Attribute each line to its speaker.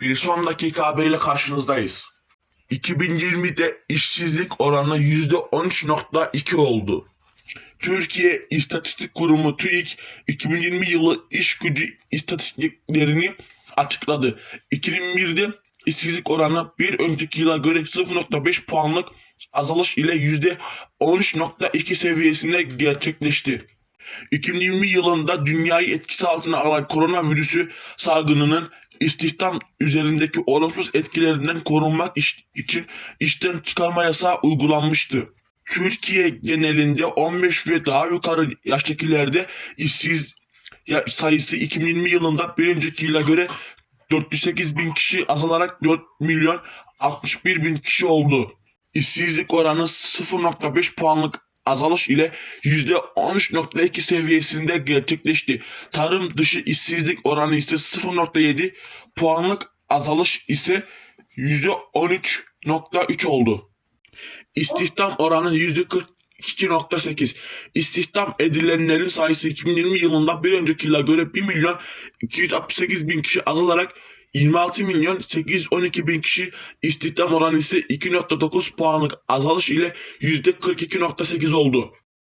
Speaker 1: Bir son dakika haberiyle karşınızdayız. 2020'de işsizlik oranı %13.2 oldu. Türkiye İstatistik Kurumu TÜİK 2020 yılı iş gücü istatistiklerini açıkladı. 2021'de işsizlik oranı bir önceki yıla göre 0.5 puanlık azalış ile %13.2 seviyesinde gerçekleşti. 2020 yılında dünyayı etkisi altına alan koronavirüsü salgınının istihdam üzerindeki olumsuz etkilerinden korunmak için işten çıkarma yasağı uygulanmıştı. Türkiye genelinde 15 ve daha yukarı yaştakilerde işsiz sayısı 2020 yılında bir önceki yıla göre 408 bin kişi azalarak 4 milyon 61 bin kişi oldu. İşsizlik oranı 0.5 puanlık azalış ile %13.2 seviyesinde gerçekleşti. Tarım dışı işsizlik oranı ise 0.7 puanlık azalış ise %13.3 oldu. İstihdam oranı %42.8. İstihdam edilenlerin sayısı 2020 yılında bir önceki yıla göre 1 milyon 268 bin kişi azalarak 26 milyon 812 bin kişi istihdam oranı ise 2.9 puanlık azalış ile %42.8 oldu.